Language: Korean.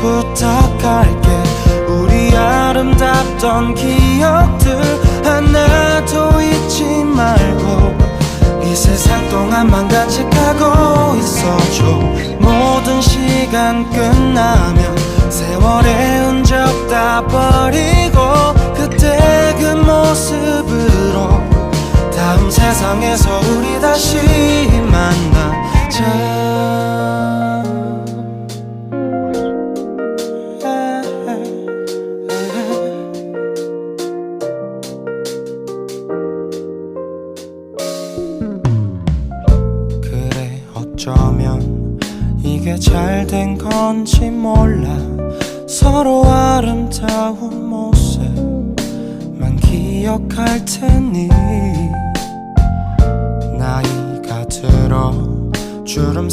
부탁할게. 우리 아름답던 기억들 하나도 잊지 말고 이 세상 동안만 같이 가고 있어줘. 모든 시간 끝나면 세월의 흔적 다 버리고 그때 그 모습으로 다음 세상에서 우리 다시 만 어쩌면 이게 잘 된 건지 몰라. 서로 아름다운 모습만 기억할 테니. 나이가 들어 주름